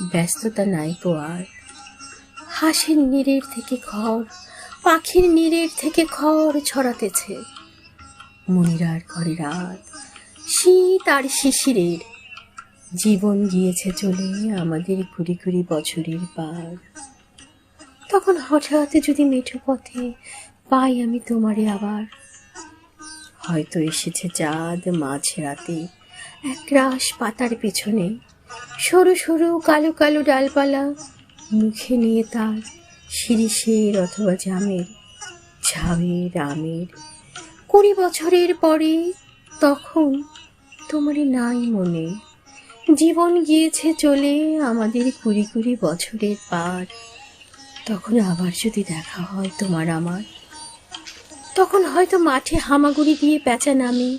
ব্যস্ততা নাই নাইকো আর। হাঁসের নীরের থেকে খড় পাখির নীরের থেকে খড় ছড়াতেছে মনিরার ঘরে রাত। শীত আর শিশিরের, জীবন গিয়েছে চলে আমাদের কুড়ি কুড়ি বছরের পার। তখন হঠাৎ যদি মেঠো পথে পাই আমি তোমারে আবার। হয়তো এসেছে চাঁদ মাঝ রাতে এক রাস পাতার পেছনে সরু সরু কালো কালো ডালপালা, মুখে নিয়ে তার শিরিষের অথবা জামের, ঝামের, আমের। কুড়ি বছরের পরে তখন তোমার নাই মনে। জীবন গিয়েছে চলে আমাদের কুড়ি কুড়ি বছরের পার। তখন আবার যদি দেখা হয় তোমার আমার, তখন হয়তো মাঠে হামাগুড়ি দিয়ে পেঁচা নামে